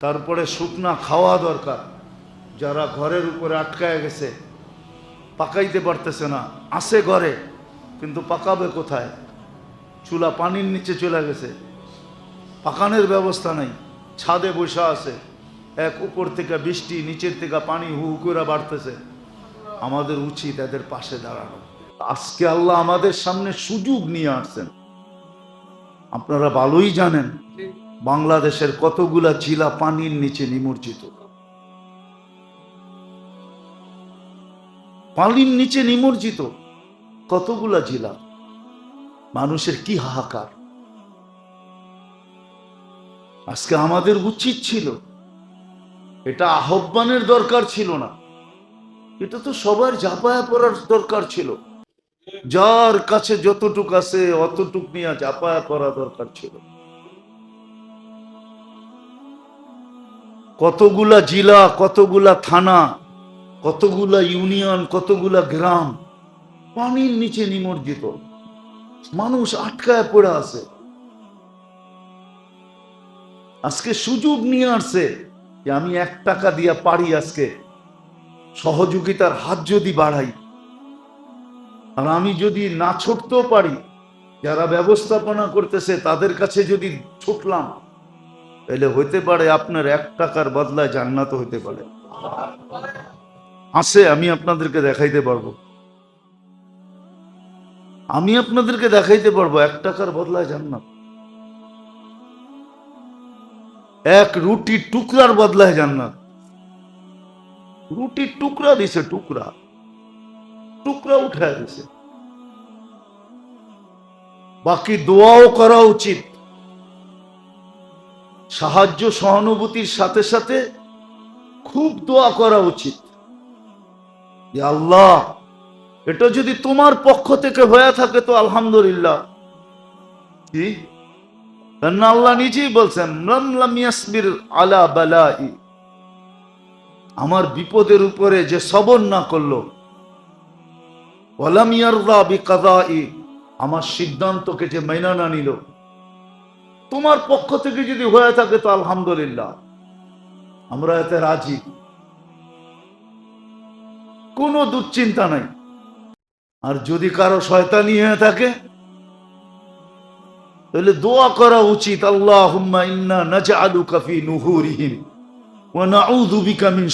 তারপরে শুকনা খাওয়া দরকার। যারা ঘরের উপরে আটকায় গেছে, পাকাইতে পারতেছে না আসে ঘরে, কিন্তু পাকাবে কোথায়? চুলা পানির নিচে চলে গেছে। পাকানোর ব্যবস্থা নাই, ছাদে বসা আছে। এক উপর থেকে বৃষ্টি, নিচের থেকে পানি হু হু করে বাড়তেছে। আমাদের উচিত এদের পাশে দাঁড়ানো। আজকে আল্লাহ আমাদের সামনে সুযোগ নিয়ে আসছেন। আপনারা ভালোই জানেন। বাংলাদেশের কতগুলা জেলা পানির নিচে নিমজ্জিত? পানির নিচে নিমজ্জিত কতগুলা জেলা? মানুষের কি হাহাকার? আজকে আমাদের উচিত ছিল, এটা আহ্বানের দরকার ছিল না, এটা তো সবার জাপায়া পড়ার দরকার ছিল। যার কাছে যতটুক আছে অতটুক নিয়ে জাপায়া করা দরকার ছিল। কতগুলা জেলা, কতগুলা থানা, কতগুলা ইউনিয়ন, কতগুলা গ্রাম পানির নিচে নিমজ্জিত। মানুষ আটকায় পড়ে আছে। আজকে সুযোগ নিয়ে আসছে যে আমি এক টাকা দিয়া পারি আজকে। সহযোগিতার হাত যদি বাড়াই। আর আমি যদি না ছুটতেও পারি, যারা ব্যবস্থাপনা করতেছে তাদের কাছে যদি ছুটলাম তাহলে হইতে পারে আপনার এক টাকার বদলায় জান্নাত হইতে পারে। আছে, আমি আপনাদেরকে দেখাইতে পারব। আমি আপনাদেরকে দেখাইতে পারব এক টাকার বদলায় জান্নাত। এক রুটি টুকরার বদলায় জান্নাত। রুটির টুকরা দিছে, টুকরা। টুকরা উঠায় দিছে। বাকি দোয়াও করা উচিত। সাহায্য সহানুভূতির সাথে সাথে খুব দোয়া করা উচিত। আল্লাহ, এটা যদি তোমার পক্ষ থেকে হয়ে থাকে তো আলহামদুলিল্লাহ। কি? আল্লাহ নিজেই বলছেন আলা বালাই। আমার বিপদের উপরে যে সবর না করল বিকাদাই। আমার সিদ্ধান্তকে যে মেনা না নিল। তোমার পক্ষ থেকে যদি হয়ে থাকে তো আলহামদুলিল্লাহ। আমরা এতে রাজি। কোনো দুশ্চিন্তা নাই। আর যদি কারও শয়তানি হয়ে থাকে, তাহলে দোয়া করা উচিত আল্লাহ ইন্না নাজআলুকা ফি নুহুরিহিম ওয়া নাউযু বিকা মিন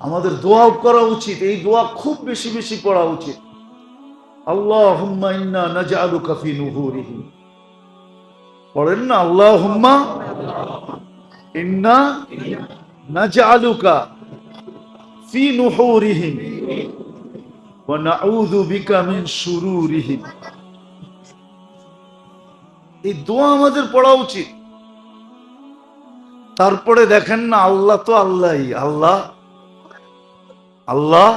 আমাদের দোয়া করা উচিত, এই দোয়া খুব বেশি বেশি পড়া উচিত। আল্লাহুম্মা ইন্না নুহুরিহিম পড়েন না ইন্না নাজআলুকা ফি ওয়া নাউযু বিকা মিন এই দোয়া আমাদের পড়া উচিত। তারপরে দেখেন না, আল্লাহ তো আল্লাহই, আল্লাহ আল্লাহ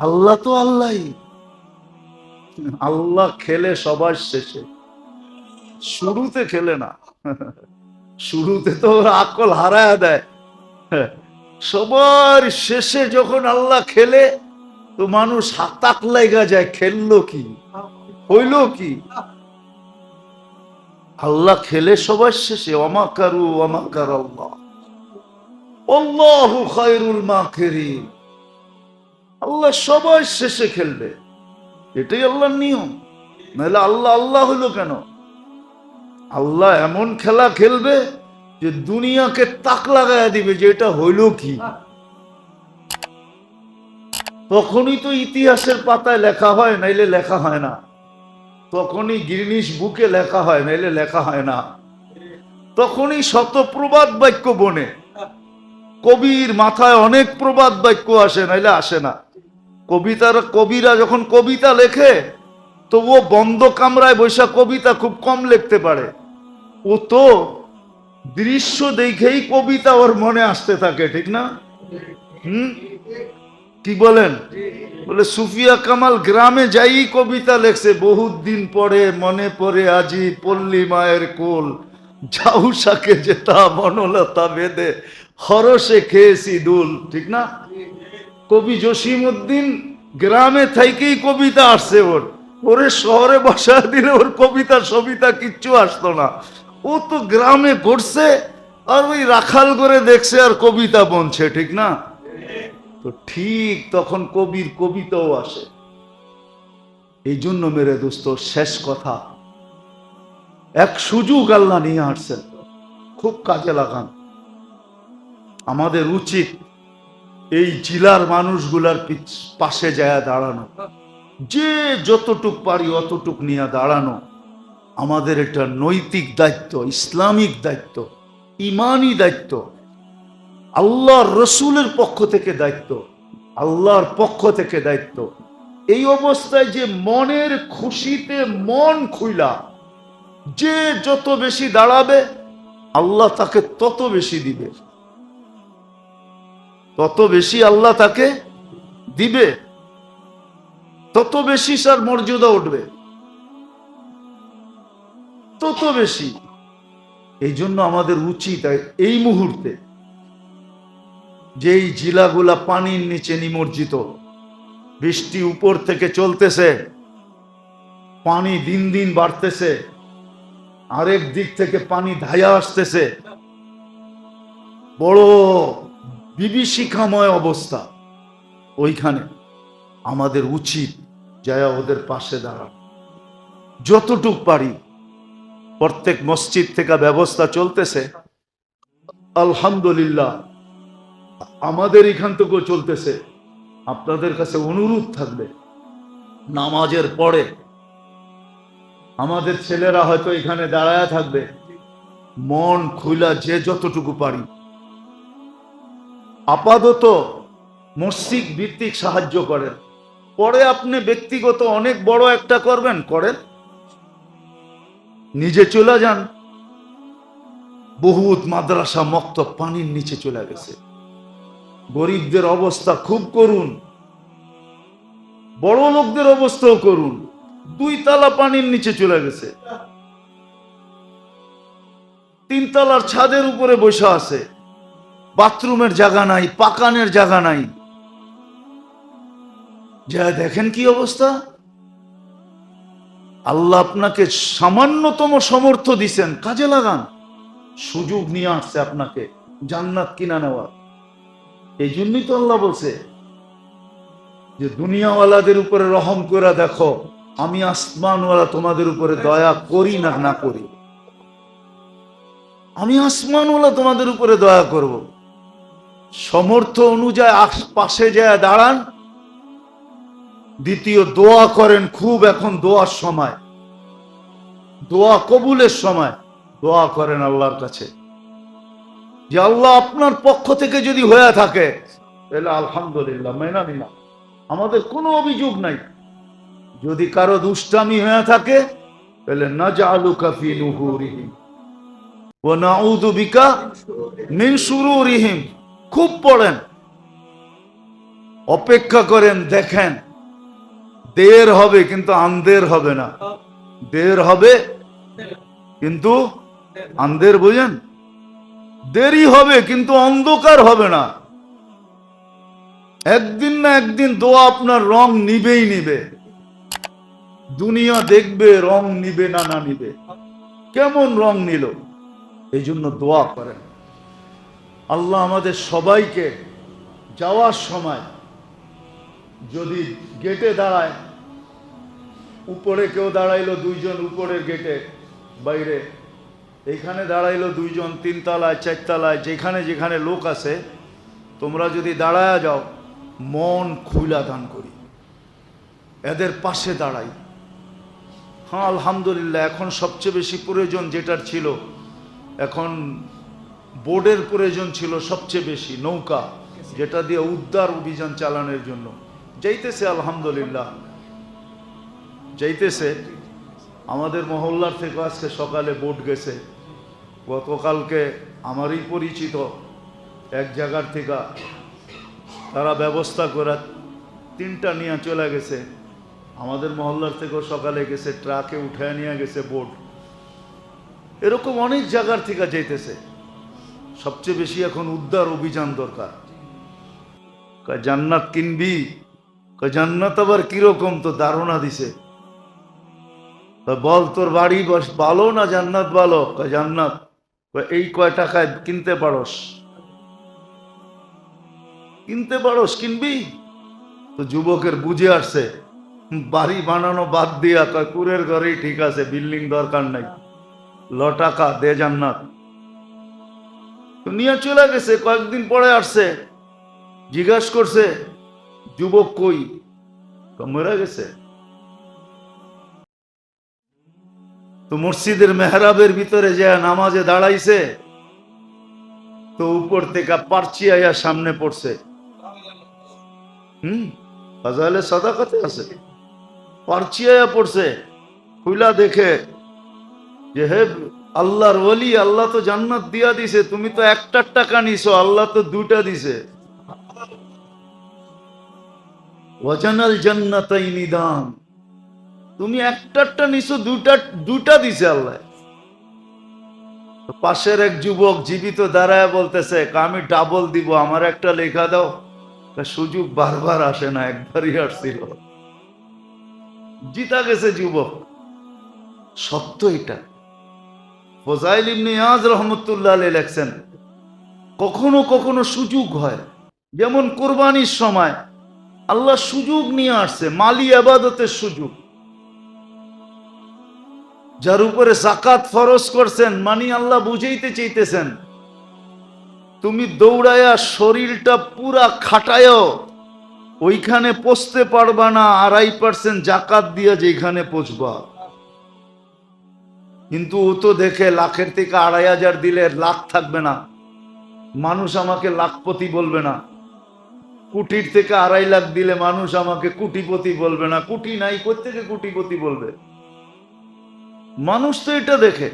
আল্লাহ তো আল্লাহই। আল্লাহ খেলে সবার শেষে। শুরুতে খেলে না। শুরুতে তো আকল হারায় দেয়। সবার শেষে যখন আল্লাহ খেলে, তো মানুষ হাতাক লাগা যায়, খেললো কি? হইল কি? আল্লাহ খেলে সবার শেষে অমাকারু অমাকার আল্লাহ। আল্লাহু খায়রুল মাকিরিন আল্লাহ সবার শেষে খেলবে। এটাই আল্লাহর নিয়ম। নাহলে আল্লাহ আল্লাহ হলো কেন? আল্লাহ এমন খেলা খেলবে যে দুনিয়াকে তাক লাগায় দিবে যে এটা হইল কি? তখনই তো ইতিহাসের পাতায় লেখা হয়, নাইলে লেখা হয় না। তখনই গিরিনিস বুকে লেখা হয়, নাইলে লেখা হয় না। তখনই শত প্রবাদ বাক্য বনে। কবির মাথায় অনেক প্রবাদ বাক্য আসে, নাইলে আসে না। কবিতার কবিরা যখন কবিতা লেখে তো ও বন্ধ কামরায় বৈশা কবিতা খুব কম লিখতে পারে। ও তো দৃশ্য দেখেই কবিতা ওর মনে আসতে থাকে, ঠিক না? হুম? কি বলেন? বলে, সুফিয়া কামাল গ্রামে যাই কবিতা লেখছে, বহুত দিন পরে মনে পড়ে আজি পল্লী মায়ের কোল। ঝাউসাকে যেতা বনলতা বেদে হরসে খেয়েছি দুল, ঠিক না? কবি জসিম উদ্দিন গ্রামে থেকেই কবিতা আসছে ওর। ওরে শহরে বসা দিলে ওর কবিতা, সবিতা কিচ্ছু আসতো না। ও তো গ্রামে ঘটছে আর ওই রাখাল করে দেখছে আর কবিতা বনছে, ঠিক না? তো ঠিক তখন কবির কবিতাও আসে। এই জন্য মেরে দোস্ত, শেষ কথা। এক সুযোগ আল্লাহ নিয়ে আসছেন। খুব কাজে লাগান। আমাদের উচিত এই জেলার মানুষগুলার পাশে যায় দাঁড়ানো। যে যতটুক পারি অতটুক নিয়ে দাঁড়ানো। আমাদের এটা নৈতিক দায়িত্ব, ইসলামিক দায়িত্ব, ইমানি দায়িত্ব। আল্লাহর রসুলের পক্ষ থেকে দায়িত্ব, আল্লাহর পক্ষ থেকে দায়িত্ব। এই অবস্থায় যে মনের খুশিতে মন খুইলা, যে যত বেশি দাঁড়াবে, আল্লাহ তাকে তত বেশি দিবে। তত বেশি আল্লাহ তাকে দিবে, তত বেশি তার মর্যাদা উঠবে। তত বেশি। এই জন্য আমাদের উচিত এই মুহূর্তে যেই জিলাগুলা পানির নিচে নিমজ্জিত, বৃষ্টি উপর থেকে চলতেছে, পানি দিন দিন বাড়তেছে, আরেক দিক থেকে পানি ধায়া আসতেছে, বড় বিভীষিকাময় অবস্থা। ওইখানে আমাদের উচিত যায় ওদের পাশে দাঁড়া যতটুক পারি, প্রত্যেক মসজিদ থেকে ব্যবস্থা চলতেছে। আলহামদুলিল্লাহ, আমাদের এখান থেকেও চলতেছে। আপনাদের কাছে অনুরোধ থাকবে, নামাজের পরে আমাদের ছেলেরা হয়তো এখানে দাঁড়ায় থাকবে। মন খুলা যে যতটুকু পারি। আপাতত মসজিদ ভিত্তিক সাহায্য করেন। পরে আপনি ব্যক্তিগত অনেক বড় একটা করবেন, করেন। নিজে চলে যান। বহুত মাদ্রাসা মক্ত পানির নিচে চলে গেছে। গরিবদের অবস্থা খুব করুন বড় লোকদের অবস্থাও করুন দুই তালা পানির নিচে চলে গেছে। তিন তালার ছাদের উপরে বসে আছে। বাথরুমের জায়গা নাই, পাকানের জায়গা নাই। যা দেখেন কি অবস্থা? আল্লাহ আপনাকে সামান্যতম সমর্থ দিছেন, কাজে লাগান। সুযোগ নিয়ে আসছে আপনাকে, জান্নাত কিনা নেওয়া এই জন্যই তো আল্লাহ বলছে, যে দুনিয়াওয়ালাদের উপরে রহম করে দেখো, আমি আসমানওয়ালা তোমাদের উপরে দয়া করি না না করি। আমি আসমানওয়ালা তোমাদের উপরে দয়া করব। সমর্থ অনুযায়ী আশ- পাশে যায় দাঁড়ান। দ্বিতীয়, দোয়া করেন খুব এখন দোয়ার সময়। দোয়া কবুলের সময়। দোয়া করেন আল্লাহর কাছে। যে আল্লাহ আপনার পক্ষ থেকে যদি হয়ে থাকে, তাহলে আলহামদুলিল্লাহ মেনা নিলাম আমাদের কোনো অভিযোগ নাই। যদি কারও দুষ্টামি হয়ে থাকে, তাহলে না জালু কাফি নুহুরিহিম। ও নাউযু বিকা মিন শুরুরিহিম। খুব পড়েন। অপেক্ষা করেন, দেখেন। দের হবে, কিন্তু আন্দের হবে না। দের হবে, কিন্তু আন্দের বুঝেন? দেরি হবে, কিন্তু অন্ধকার হবে না। একদিন না একদিন দোয়া আপনার রং নিবেই নিবে। দুনিয়া দেখবে, রং নিবে না না নিবে। কেমন রং নিল? এই জন্য দোয়া করেন। আল্লাহ আমাদের সবাইকে যাওয়ার সময় যদি গেটে দাঁড়ায়, উপরে কেউ দাঁড়াইলো দুইজন উপরের গেটে, বাইরে এইখানে দাঁড়াইলো দুইজন তিনতলায়, চারতলায়, যেখানে যেখানে লোক আছে, তোমরা যদি দাঁড়ায় যাও, মন খুলা দান করি। এদের পাশে দাঁড়াই। হ্যাঁ আলহামদুলিল্লাহ, এখন সবচেয়ে বেশি প্রয়োজন যেটার ছিল, এখন বোর্ডের প্রয়োজন ছিল সবচেয়ে বেশি, নৌকা, যেটা দিয়ে উদ্ধার অভিযান চালানোর জন্য। যাইতেছে আলহামদুলিল্লাহ। যাইতেছে, আমাদের মহল্লার থেকে আজকে সকালে বোট গেছে। গতকালকে আমারই পরিচিত এক জায়গার থেকে তারা ব্যবস্থা করে তিনটা নিয়ে চলে গেছে। আমাদের মহল্লার থেকেও সকালে গেছে, ট্রাকে উঠে নিয়ে গেছে বোট। এরকম অনেক জায়গার থেকে যাইতেছে। সবচেয়ে বেশি এখন উদ্ধার অভিযান দরকার। জান্নাত কিনবি? জান্নাত আবার কীরকম তো ধারণা দিছে। বল তোর বাড়ি বস ভালো না জান্নাত ভালো? কয়, জান্নাত। এই কয় টাকায় কিনতে পারস। কিনতে পারস, কিনবি? তো যুবকের বুঝে আসছে। বাড়ি বানানো বাদ দিয়া কুরের ঘরেই ঠিক আছে, বিল্ডিং দরকার নাই। ল টাকা দে জান্নাত। নিয়ে চলে গেছে, কয়েকদিন পরে আসছে। জিজ্ঞাসা করছে, যুবক কই? মরে গেছে। তো মসজিদের মেহরাবের ভিতরে যে নামাজে দাঁড়াইছে, তো উপর থেকে পারচি আয়া সামনে পড়ছে। হুম? ফাজাইলে সাদাকাতে আছে। পারচি আয়া পড়ছে। খুইলা দেখে যে, হে আল্লাহর ওলি, আল্লাহ তো জান্নাত দিয়া দিছে, তুমি তো একটার টাকা নিছো, আল্লাহ তো দুটা দিছে। ওয়াজানাল জান্নাতাইনি দান তুমি একটারটা নিছো দুটা দুটা দিছে আল্লাহ। পাশের এক যুবক জীবিত দাঁড়ায় বলতেছে আমি ডাবল দিব, আমার একটা লেখা দাও। সুযোগ বারবার আসে না, একবারই আসছিল। জিতা গেছে যুবক। সত্য এটা। ফজাইল ইবনে ইয়াজ রহমতুল্লাহ আলী লেখছেন, কখনো কখনো সুযোগ হয়, যেমন কোরবানির সময় আল্লাহ সুযোগ নিয়ে আসছে, মালি আবাদতের সুযোগ। যার উপরে জাকাত ফরজ করছেন, মানি আল্লাহ বুঝাইতে চাইতেছেন, তুমি দৌড়ায়া শরীরটা পুরা খাটায়ও, ওইখানে পচতে পারবা না, আড়াই পার্সেন্ট জাকাত দিয়া যেখানে পচবা কিন্তু ও তো দেখে লাখের থেকে আড়াই হাজার দিলে লাখ থাকবে না। মানুষ আমাকে লাখপতি বলবে না। কুটির থেকে আড়াই লাখ দিলে মানুষ আমাকে কুটিপতি বলবে না। কুটি নাই থেকে কুটিপতি বলবে? মানুষ তো এটা দেখে।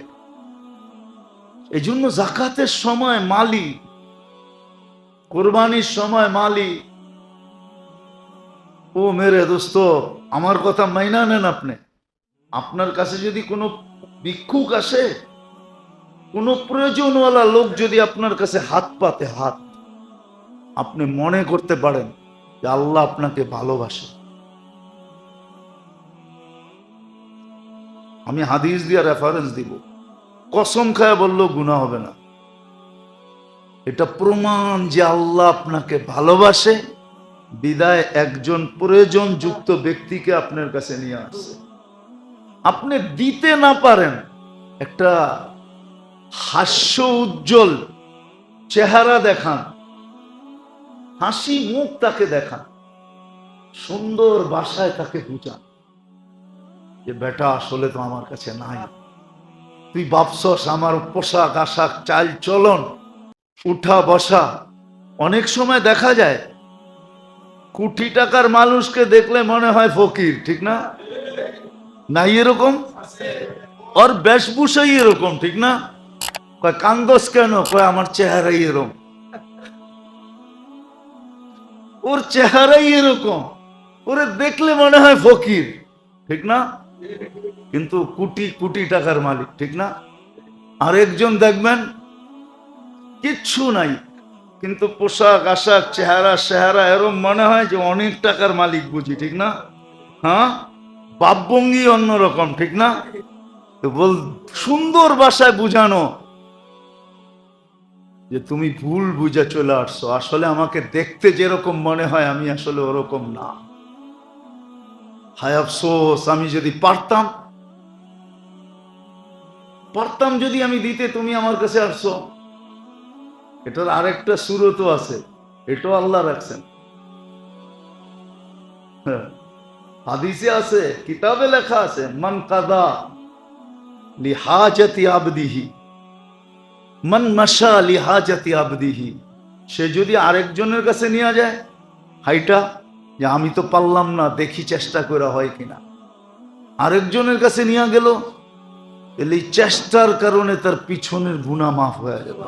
এই জন্য জাকাতের সময় মালি, কোরবানির সময় মালি। ও মেরে দোস্ত, আমার কথা মাইনা নেন আপনি। আপনার কাছে যদি কোনো ভিক্ষুক আসে, কোনো প্রয়োজনওয়ালা লোক যদি আপনার কাছে হাত পাতে হাত, আপনি মনে করতে পারেন যে আল্লাহ আপনাকে ভালোবাসে। আমি হাদিস দিয়ে রেফারেন্স দিব। কসম খায় বললেও গুণা হবে না। এটা প্রমাণ যে আল্লাহ আপনাকে ভালোবাসে, বিদায় একজন প্রয়োজন যুক্ত ব্যক্তিকে আপনার কাছে নিয়ে আসছে আপনি দিতে না পারেন, একটা হাস্য উজ্জ্বল চেহারা দেখান, হাসি মুখ তাকে দেখান, সুন্দর বাসায় তাকে বুঝান যে বেটা আসলে তো আমার কাছে নাই। তুই ভাবছস আমার পোশাক আশাক চাল চলন, উঠা বসা, অনেক সময় দেখা যায়, কোটি টাকার মানুষকে দেখলে মনে হয় ফকির, ঠিক না? নাই এরকম? ওর বেশভূষাই এরকম, ঠিক না? কয় কান্দস কেন? কয়, আমার চেহারাই এরকম। ওর চেহারাই এরকম। ওরে দেখলে মনে হয় ফকির, ঠিক না? কিন্তু কোটি কোটি টাকার মালিক, ঠিক না? আরেকজন দেখবেন, কিচ্ছু নাই, কিন্তু পোশাক, আশাক, চেহারা চেহারা এরম মনে হয় যে অনেক টাকার মালিক বুঝি, ঠিক না? হ্যাঁ? বাপভঙ্গি অন্যরকম, ঠিক না? বল সুন্দর ভাষায় বুঝানো। যে তুমি ভুল বুঝে চলে আসছো, আসলে আমাকে দেখতে যেরকম মনে হয়, আমি আসলে ওরকম না। হায় আফসোস, আমি যদি পারতাম পারতাম যদি আমি দিতে, তুমি আমার কাছে আসছো। এটার আরেকটা সুরতও আছে, এটাও আল্লাহ রাখছেন। হ্যাঁ। হাদিসে আছে, কিতাবে লেখা আছে, মান কাদা লিহাজাতি আবদিহি মান মাসা লিহাজাতি আবদিহি সে যদি আরেকজনের কাছে নিয়ে যায়, হাইটা, যে আমি তো পারলাম না, দেখি চেষ্টা করে হয় কিনা আরেকজনের কাছে নিয়ে গেল এই চেষ্টার কারণে তার পিছনের গুণা মাফ হয়ে গেল।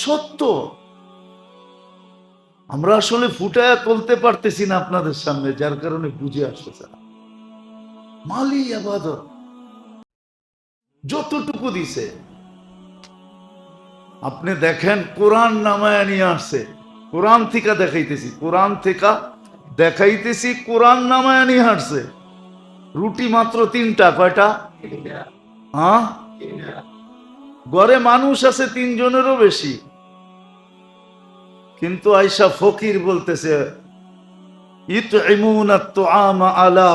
সত্য। আমরা আসলে ফুটায় তুলতে পারতেছি না আপনাদের সামনে যার কারণে বুঝে আসতেছে না। মালি আবাদত। যতটুকু দিছে। আপনি দেখেন কোরআন নামায় নিয়ে আসছে। কোরআন থেকে দেখাইতেছি কোরআন থেকে দেখাইতেছি কোরআন নামায় নিয়ে হাঁটছে রুটি মাত্র তিনটা কয়টা? হ্যাঁ ঘরে মানুষ আছে তিনজনেরও বেশি। কিন্তু আইসা ফকির বলতেছে আলা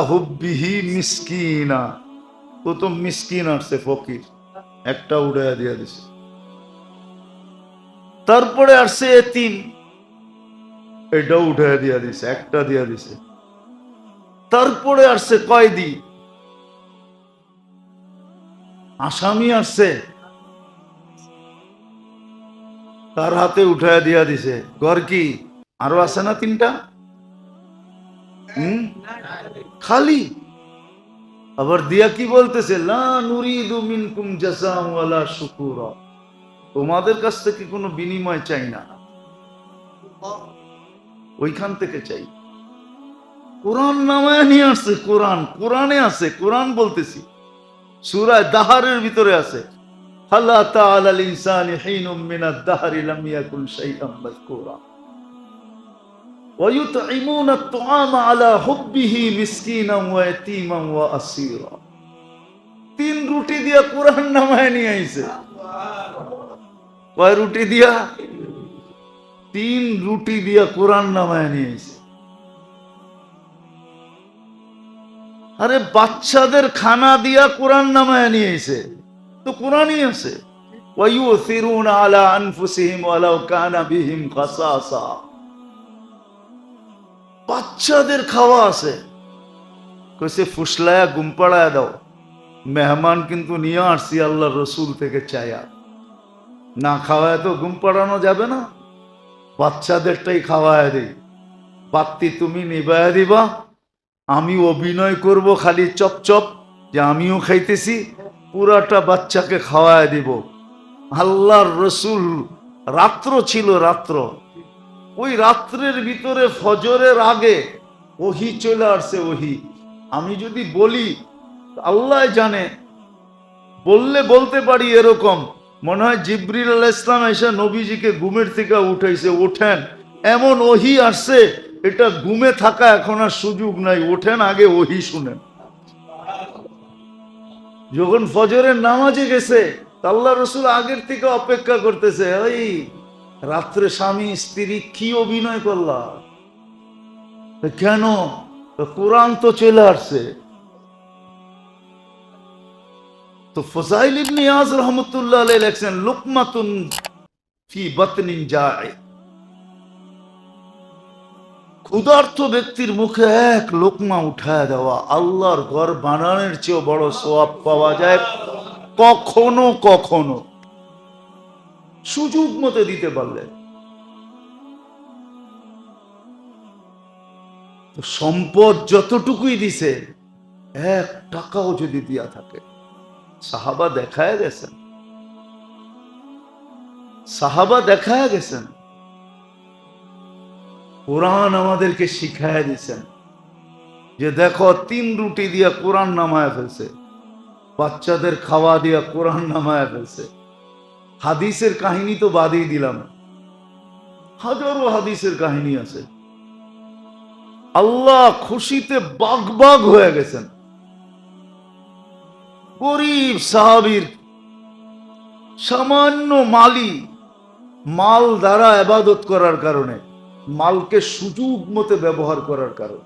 মিসকিন। আসছে ফকির, একটা তারপরে আসছে এতিম এটা উঠাইয়া দিয়া দিছে, একটা দিয়া দিছে। তারপরে আসছে কয়দি। আসামি আসছে তার হাতে উঠাইয়া দিয়া দিছে। ঘর কি? আরও আছে না তিনটা? খালি? আবার দিয়া কি বলতেছে? তোমাদের কাছ থেকে কোনো বিনিময় চাই না। ওইখান থেকে চাই। কোরআন নামায় নিয়ে আসছে, কোরআন। কোরআনে আছে, কোরআন বলতেছি। সুরায় দাহারের ভিতরে আছে। হাল্লা তাআলা আল ইনসানি হিনুম মিনাদ দাহরি লাম ইয়াকুন শাইআম মাযকুরা ويطعمون الطعام على حبه مسكينا ويتيما واسيرا তিন রুটি দিয়া কোরআন নামায় নিয়ে আইছে কয় রুটি দিয়া তিন রুটি দিয়া কোরআন নামায় নিয়ে আইছে আরে বাচ্চাদের খানা দিয়া কোরআন নামায় নিয়ে আইছে তো কোরআনই আছে ويؤثرون على انفسهم ولو كان بهم خصاصه বাচ্চাদের খাওয়া আছে কইছে ফুসলায়া ঘুম পাড়ায় দাও মেহমান কিন্তু নিয়ে আসছি আল্লাহ রসুল থেকে চায়া না খাওয়ায় তো ঘুম পাড়ানো যাবে না বাচ্চাদেরটাই খাওয়ায় দিই বাত্তি তুমি নিবায় দিবা আমি অভিনয় করব খালি চপ চপ যে আমিও খাইতেছি পুরাটা বাচ্চাকে খাওয়ায় দিব। আল্লাহর রসুল রাত্র ছিল রাত্র। ওই রাত্রের ভিতরে ফজরের আগে ওহি চলে আসছে ওহি। আমি যদি বলি, আল্লাহ জানে। বললে বলতে পারি এরকম। মনে হয় জিব্রিল আল্লাহ ইসলাম এসে নবীজিকে ঘুমের থেকে উঠাইছে, ওঠেন। এমন ওহি আসছে, এটা ঘুমে থাকা এখন আর সুযোগ নাই, ওঠেন আগে ওহি শুনেন। যখন ফজরের নামাজে গেছে, তা আল্লাহ রসুল আগের থেকে অপেক্ষা করতেছে ওই রাত্রে স্বামী, স্ত্রী কি অভিনয় করলা? কেন? কোরআন তো চলে আসছে। তো ফজাইল ইবনে ইয়াজ রহমতুল্লাহ লেখছেন, লুকমাতুন ফি বাতনিন যায় ক্ষুধার্ত ব্যক্তির মুখে এক লোকমা উঠায় দেওয়া, আল্লাহর ঘর বানানোর চেয়েও বড় সোয়াব পাওয়া যায় কখনো কখনো। সুযোগ মতো দিতে পারলে। সম্পদ যতটুকুই দিছে, এক টাকাও যদি দিয়া থাকে, সাহাবা দেখায় গেছেন। সাহাবা দেখায় গেছেন। কোরআন আমাদেরকে শিখায় দিছেন যে দেখো, তিন রুটি দিয়া কোরআন নামায় ফেলছে। বাচ্চাদের খাওয়া দিয়া কোরআন নামায় ফেলছে। হাদিসের কাহিনী তো বাদই দিলাম। হাজারো হাদিসের কাহিনী আছে। আল্লাহ খুশিতে বাগ বাগ হয়ে গেছেন। গরিব সাহাবির সামান্য মালি মাল দ্বারা আবাদত করার কারণে মালকে সুযোগ মতো ব্যবহার করার কারণ।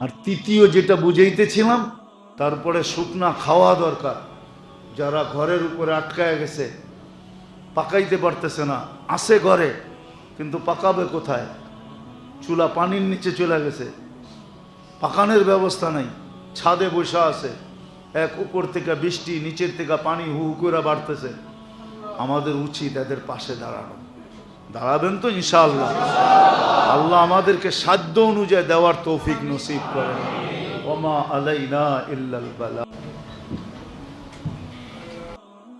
আর তৃতীয় যেটা বুঝাইতেছিলাম, তারপরে শুকনা খাওয়া দরকার। যারা ঘরের উপরে আটকায় গেছে, পাকাইতে পারতেছে না আসে ঘরে, কিন্তু পাকাবে কোথায়? চুলা পানির নিচে চলে গেছে। পাকানোর ব্যবস্থা নাই, ছাদে বসা আছে। এক উপর থেকে বৃষ্টি, নিচের থেকে পানি হু হু করে বাড়তেছে। আমাদের উচিত এদের পাশে দাঁড়ানো। দাঁড়াবেন তো ইনশাআল্লাহ। আল্লাহ আমাদেরকে সাধ্য অনুযায়ী দেওয়ার তৌফিক নসিব করেন। ওমা আলাইনা ইল্লাল বালা।